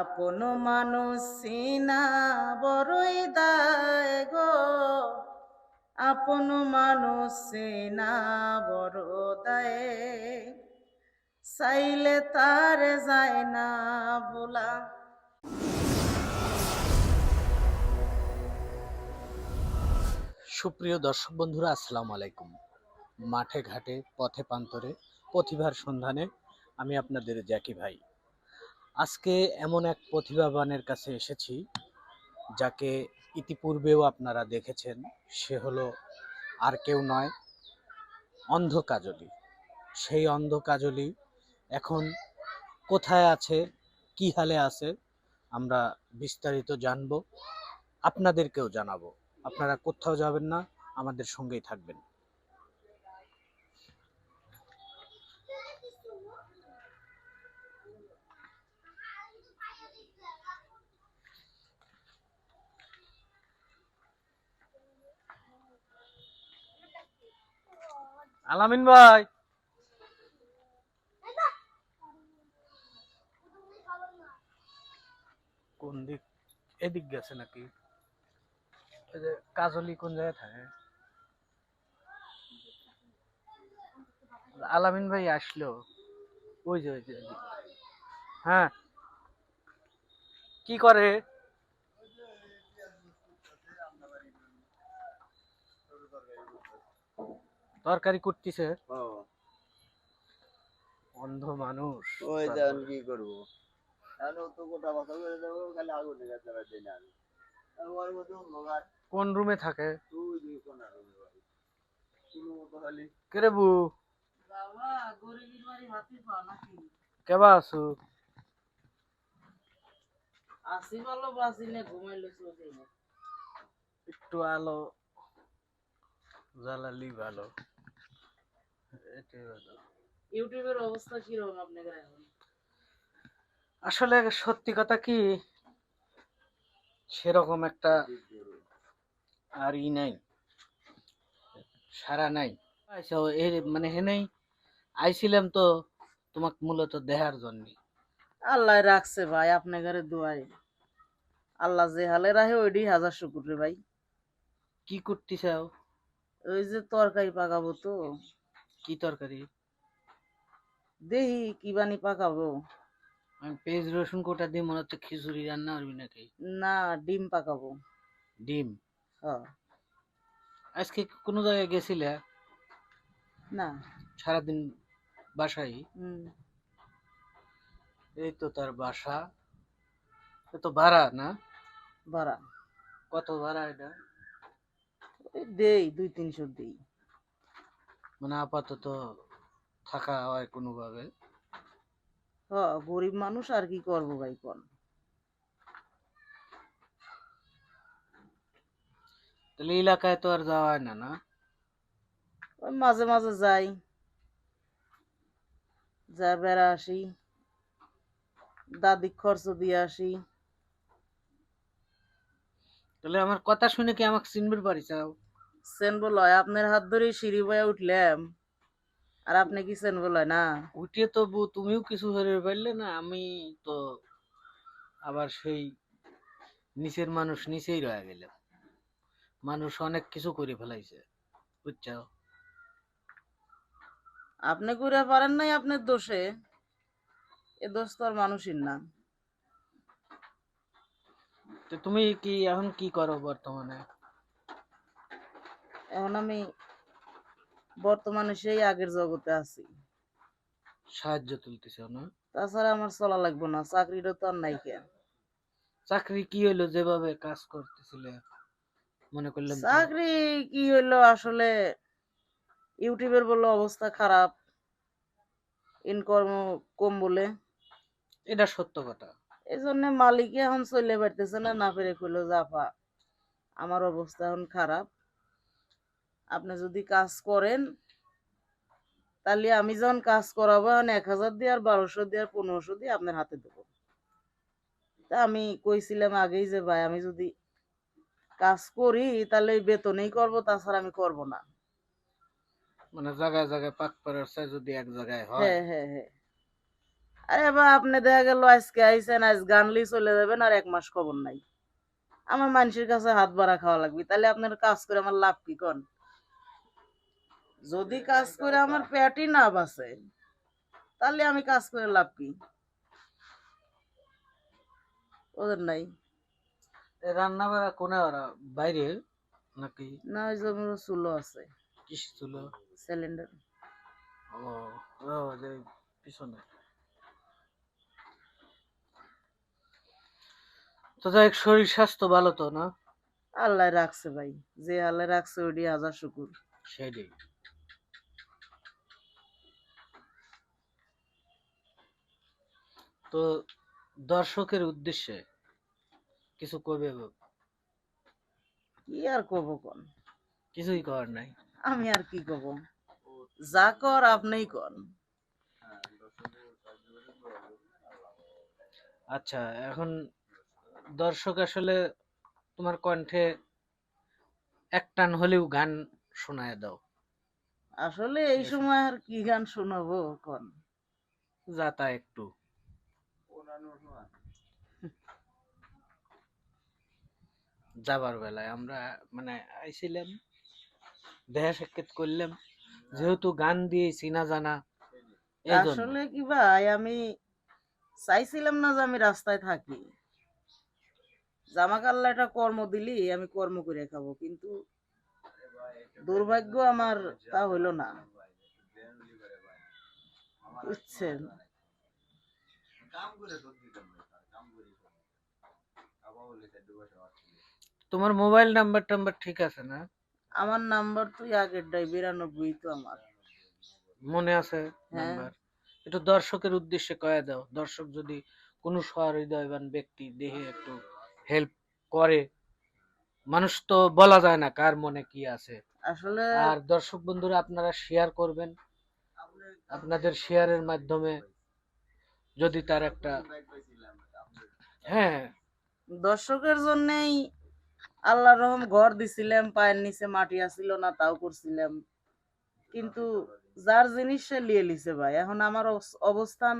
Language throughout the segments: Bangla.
আপন মানুষ সিনা বড়ই দায় গো। আপন মানুষ সিনা বড় দায়। চাইলে তার যায় না বলা সুপ্রিয় দর্শক বন্ধুরা, আসসালামু আলাইকুম। মাঠে ঘাটে, পথে প্রান্তরে, প্রতিভার সন্ধানে আমি আপনাদের জ্যাকি ভাই। আজকে এমন এক প্রতিভাবানের কাছে এসেছি, যাকে ইতিপূর্বেও আপনারা দেখেছেন। সে হলো আর কেউ নয় অন্ধ কাজলি সেই অন্ধ কাজলি এখন কোথায় আছে, কি হালে আছে, আমরা বিস্তারিত জানব, আপনাদেরকেও জানাব। আপনারা কোথাও যাবেন না, আমাদের সঙ্গেই থাকবেন। আলামিন ভাই। কোন দিক? এদিক গেছে নাকি? কাজলি কোন জায়গায় থাকে? আলামিন ভাই আসলো। ওই যে ওই যে। হ্যাঁ। কি করে? তরকারি করতেছে। অন্ধ মানুষ। ওই দেন কি করব? এখন তো গোটা কথা করে দেবো খালি আগুন লেগে যাবে দিন আমি আর ওর মধ্যে লোকার কোন রুমে থাকে? তুই দুই কোন আর কোনো মতো খালি। কেরে বু? বাবা গরিবের বাড়ি হাতি পাও নাকি? কেবা আছো? আসি ভালো বাসি নে ঘুমাইলো চোখে একটু আলো। জ্বালালি ভালো। ইউটিউবের অবস্থা কীরকম আপনাদের এখন? আসলে সত্যি কথা কি সেরকম একটা আর ই নাই সারা নাই। মানে হেনেই আইছিলাম তো তোমাকে মূলত দেহার জন্য। আল্লাহ রাখছে ভাই আপনার ঘরে দোয়াই। আল্লাহ যে হালে রাখে ওইডি হাজার শুকুর রে ভাই। কি করতে চাও ওই যে তরকারি পাকাবো তো। কি তরকারি? দেহি কি বানি পাকাবো আমি পেঁয়াজ রসুন কোটা দিয়ে মনে হচ্ছে খিচুড়ি রান্না করবি নাকি? না ডিম পাকাবো। ডিম? হ্যাঁ। আজকে কোনো জায়গায় গেছিলে? না। সারাদিন বাসায়? হুম। এই তো তার বাসা। এ তো ভাড়া না? ভাড়া। কত ভাড়া এটা? দেই দুই তিনশো দেই। মানে আপাতত থাকা হয় কোনোভাবে। হ গরিব মানুষ আর কি করব ভাই কোন? তাহলে এলাকায় তো আর যাওয়া হয় না না? ওই মাঝে মাঝে যাই। যা বেড়া আসি। দাদি খরচ দিয়ে আসি। তাহলে আমার কথা শুনে কি আমাকে চিনবে পারি চাও? সেন বলয় আপনার হাত ধরে সিঁড়ি বয়ে উঠলাম। আর আপনি কি সেন বলয় না? উঠে তো বউ তুমিও কিছু হয়ে পারলে না আমি তো আবার সেই নিচের মানুষ নিচেই রয়ে গেল মানুষ অনেক কিছু করে ফেলাইছে বুঝছ? আপনি করে পারেন নাই আপনার দোষে। এ দোষ তো আর মানুষের না। তো তুমি কি এখন কি করো বর্তমানে? এখন আমি বর্তমানে সেই আগের জগতে আছি। সাহায্য তুলতেছো না? তাছাড়া আমার চলা লাগবে না চাকরিটা তো আর নাই কেন? চাকরি কি হইল যেভাবে কাজ করতেছিলে? মনে করলাম চাকরি কি হইল আসলে ইউটিউবের বলল অবস্থা খারাপ ইনকর্ম কম বলে। এটা সত্য কথা। এই জন্য মালিকে এখন চলে বেড়তেছে না না পেরে কইলো জাফা আমার অবস্থা এখন খারাপ। আপনি যদি কাজ করেন তাহলে আমি যখন কাজ করাবো এখন এক হাজার দিয়ে আর বারোশো দিয়ে আর পনেরোশো দিয়ে আপনার হাতে দেবো। তা আমি কইছিলাম আগেই যে ভাই আমি যদি কাজ করি তাহলে বেতনেই করব তাছাড়া আমি করব না। মানে জায়গায় জায়গায় পাক পাড়ার চাই যদি এক জায়গায় হয়। হ্যাঁ হ্যাঁ হ্যাঁ। আরে বা আপনি দেখা গেল আজকে আইসেন আজ গানলি চলে যাবেন আর এক মাস খবর নাই। আমার মানুষের কাছে হাত বাড়া খাওয়া লাগবে তাহলে আপনার কাজ করে আমার লাভ কি কন? যদি কাজ করে আমার পেটই না বাঁচে তাহলে আমি কাজ করে লাভ কি? ওদের নাই। রান্না বাড়া কোনে ওরা? বাইরে নাকি? না ওই জমির চুলো আছে। কিস ছিল সিলিন্ডার। ও পিছনে। তো যাই শরীর স্বাস্থ্য ভালো তো না? আল্লাহ রাখছে ভাই। যে আল্লাহ রাখছে ওইটি হাজার শুকুর। সেটাই। তো দর্শকের উদ্দেশ্যে কিছু কবে কি আর কব কোন? কিছুই করার নাই। আমি আর কি কব যা কর আপনিই কর। আচ্ছা এখন দর্শক আসলে তোমার কণ্ঠে এক টান হলেও গান শোনায় দাও। আসলে এই সময় আর কি গান শোনাবো কোন? যা তা একটু। যাবার বেলায় আমরা মানে আইছিলাম দেখা সাক্ষাৎ করলাম। যেহেতু গান দিয়ে চিনা জানা আসলে কি ভাই, আমি চাইছিলাম না যে আমি রাস্তায় থাকি। জামা কাল্লা একটা কর্ম দিলি, আমি কর্ম করে খাব, কিন্তু দুর্ভাগ্য আমার তা হইল না। বুঝছেন? তোমার মোবাইল নাম্বার টাম্বার ঠিক আছে না? আমার নাম্বার তুই আগের ডাই বিরানব্বই তো আমার। মনে আছে হ্যাঁ। নাম্বার? একটু দর্শকের উদ্দেশ্যে কয়ে দাও। দর্শক যদি কোনো সহৃদয়বান ব্যক্তি দেহে একটু হেল্প করে মানুষ তো বলা যায় না কার মনে কি আছে। আসলে আর দর্শক বন্ধুরা আপনারা শেয়ার করবেন। আপনাদের শেয়ারের মাধ্যমে যদি তার একটা হ্যাঁ। দর্শকের জন্যই আল্লাহ রহম ঘর দিছিলাম পায়ের নিচে মাটি আসিল না তাও করছিলাম। কিন্তু যার জিনিস সে লিয়ে লিছে ভাই। এখন আমার অবস্থান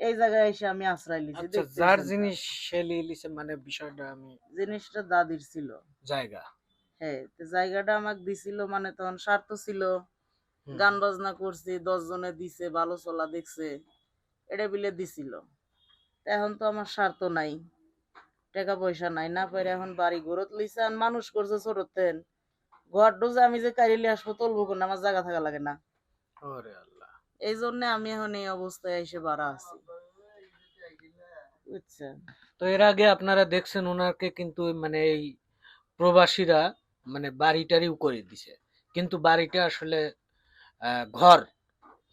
এই জায়গায় এসে আমি আশ্রয় লিছি আচ্ছা যার জিনিস সে নিয়ে লিছে মানে বিষয়টা আমি জিনিসটা দাদির ছিল। জায়গা। হ্যাঁ জায়গাটা আমাকে দিছিল মানে তখন স্বার্থ ছিল। গান বাজনা করছি দশ জনে দিছে ভালো চলা দেখছে। এটা বিলে দিছিল। এখন তো আমার স্বার্থ নাই টাকা পয়সা নাই না পারে এখন বাড়ি ঘরত আর মানুষ করছে ছোটতেন। ঘর ডোজে আমি যে কারিলে আসব তুলবো কোন আমার জায়গা থাকা লাগে না। ওরে আল্লাহ। এই জন্য আমি এখন এই অবস্থায় এসে বাড়া আছি। তো এর আগে আপনারা দেখছেন ওনাকে কিন্তু মানে এই প্রবাসীরা মানে বাড়ি টাড়িও করে দিছে। কিন্তু বাড়িটা আসলে আহ, ঘর।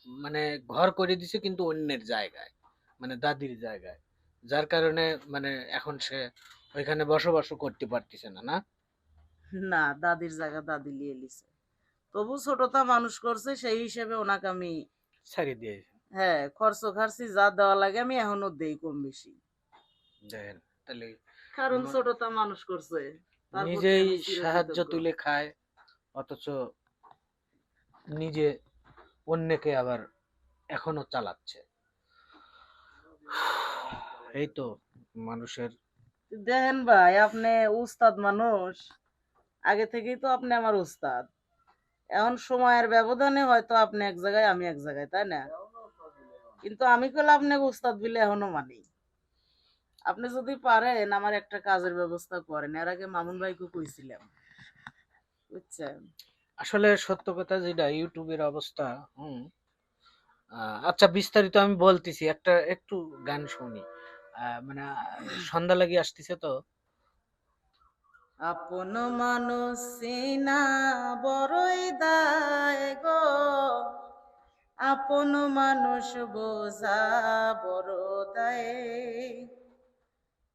মানে ঘর করে দিছে কিন্তু অন্যের জায়গায় মানে দাদির জায়গায়। যার কারণে মানে এখন সে ওইখানে বসবাস করতে পারতেছে না না? না দাদির জায়গা দাদি লিয়ে লিছে তবু ছোটতা মানুষ করছে সেই হিসেবে ওনাকে আমি ছাড়ি দিয়েছে হ্যাঁ খরচ খার্চি যা দেওয়া লাগে আমি এখনও দেই কম বেশি দেখেন তাহলে কারণ ছোটতা মানুষ করছে। নিজেই সাহায্য তুলে খায় অথচ নিজে অন্যকে আবার এখনও চালাচ্ছে। এই তো মানুষের দেখেন ভাই, আপনি উস্তাদ মানুষ, আগে থেকেই তো আপনি আমার উস্তাদ। এখন সময়ের ব্যবধানে হয়তো আপনি এক জায়গায়, আমি এক জায়গায়, তাই না? কিন্তু আমি কলে আপনাকে উস্তাদ বিলে এখনও মানি। আপনি যদি পারেন, আমার একটা কাজের ব্যবস্থা করেন। এর আগে মামুন ভাইকে কইছিলাম, বুঝছেন? আসলে সত্য কথা যেটা, ইউটিউবের অবস্থা, হুম। আচ্ছা বিস্তারিত আমি বলতেছি, একটা, একটু গান শুনি। মানে সন্ধ্যা লাগি আসতেছে তো। আপন মানুষ সিনা বড়ই দায় গো। আপন মানুষ বোঝা বড় দায়।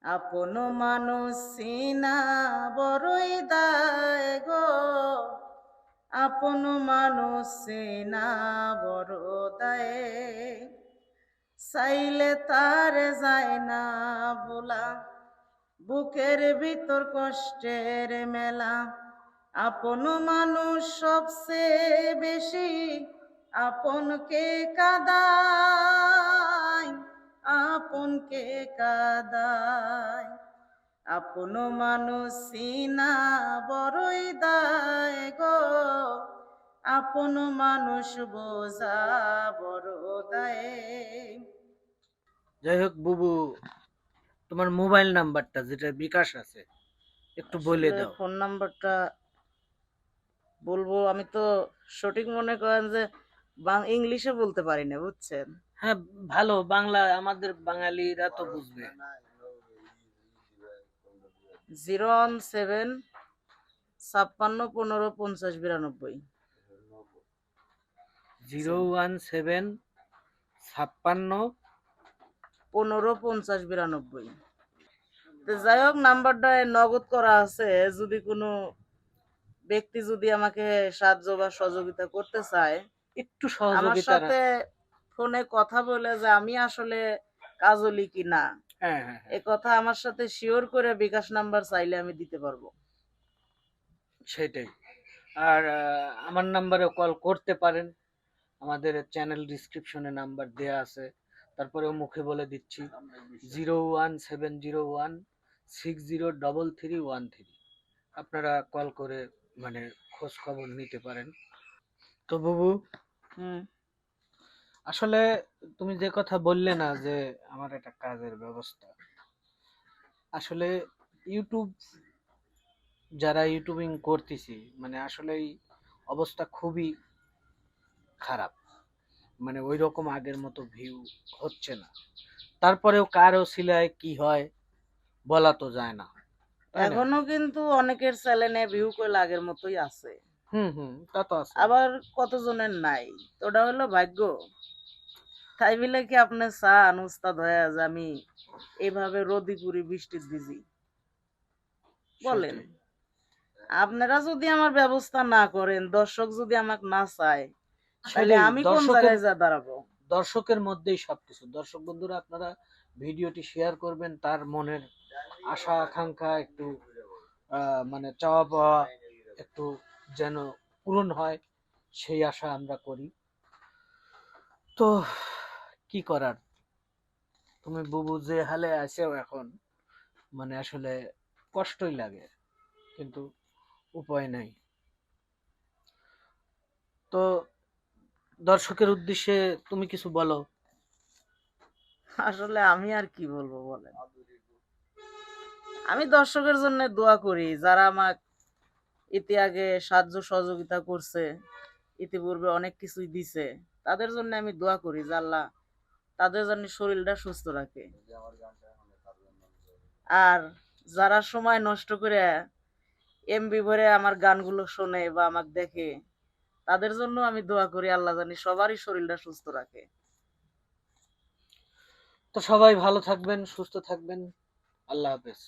আপন মানুষ সিনা বড়ই দায় আপন মানুষ সিনা বড় চাইলে তার যায় না বলা বুকের ভিতর কষ্টের মেলা। আপন মানুষ সবচেয়ে বেশি আপনকে কাদায়? আপনকে কাদায়? আপন মানুষ সিনা বড়ই দায় গো। আপন মানুষ বোঝা বড় দায়। যাই হোক বুবু তোমার মোবাইল নাম্বারটা যেটা বিকাশ আছে একটু বলে দাও। ফোন নাম্বারটা বলব আমি তো সঠিক মনে করেন যে ইংলিশে বলতে পারি না বুঝছেন? হ্যাঁ ভালো বাংলা আমাদের বাঙালিরা তো বুঝবে। জিরো ওয়ান সেভেন ছাপ্পান্ন পনেরো পঞ্চাশ বিরানব্বই। জিরো ওয়ান সেভেন ছাপ্পান্ন পনেরো পঞ্চাশ বিরানব্বই। তো যাই হোক নাম্বারটা নগদ করা আছে যদি কোনো ব্যক্তি যদি আমাকে সাহায্য বা সহযোগিতা করতে চায় একটু আমার সহযোগিতা সাথে ফোনে কথা বলে যে আমি আসলে কাজলি কি না হ্যাঁ, এ কথা আমার সাথে শিওর করে বিকাশ নাম্বার চাইলে আমি দিতে পারব। সেটাই। আর আমার নাম্বারে কল করতে পারেন। আমাদের চ্যানেল ডিসক্রিপশনে নাম্বার দেয়া আছে। তারপরেও মুখে বলে দিচ্ছি। Zero one seven zero one six zero double three one three আপনারা কল করে মানে খোঁজ খবর নিতে পারেন। তো বাবু হুম। আসলে তুমি যে কথা বললে না যে আমার একটা কাজের ব্যবস্থা, আসলে ইউটিউব, যারা ইউটিউবিং করতেছি মানে আসলে অবস্থা খুবই খারাপ। মানে ওই রকম আগের মতো ভিউ হচ্ছে না। তারপরেও কারও সিলায় কি হয় বলা তো যায় না এখনও কিন্তু অনেকের চ্যানেলে ভিউ কইলে আগের মতোই আছে। হুম হুম তা তো আছে। আবার কতজনের নাই? ওটা হলো ভাগ্য। তাই বলে কি আপনি চান উস্তাদ হয়ে যে আমি এইভাবে রোদি পুরি বৃষ্টির দিজি বলেন আপনারা যদি আমার ব্যবস্থা না করেন দর্শক যদি আমাকে না চায় তাহলে আমি কোন জায়গায় যা দাঁড়াবো? দর্শকের মধ্যেই সবকিছু। দর্শক বন্ধুরা আপনারা ভিডিওটি শেয়ার করবেন তার মনের আশা আকাঙ্ক্ষা একটু মানে চাওয়া পাওয়া একটু যেন পূরণ হয়, সেই আশা আমরা করি। তো, কি করার? তুমি বুবু যে হালে আছেও এখন মানে আসলে কষ্টই লাগে, কিন্তু উপায় নাই। তো, দর্শকের উদ্দেশ্যে তুমি কিছু বলো। আসলে আমি আর কি বলব বলেন? আমি দর্শকের জন্য দোয়া করি, যারা আমাক ইতি আগে সাহায্য সহযোগিতা করছে, ইতিপূর্বে অনেক কিছুই দিছে। তাদের জন্য আমি দোয়া করি যে আল্লাহ তাদের জন্য শরীরটা সুস্থ রাখে। আর যারা সময় নষ্ট করে এমবি ভরে আমার গানগুলো শোনে বা আমাকে দেখে, তাদের জন্য আমি দোয়া করি আল্লাহ জানি সবারই শরীরটা সুস্থ রাখে। তো সবাই ভালো থাকবেন, সুস্থ থাকবেন। আল্লাহ হাফেজ।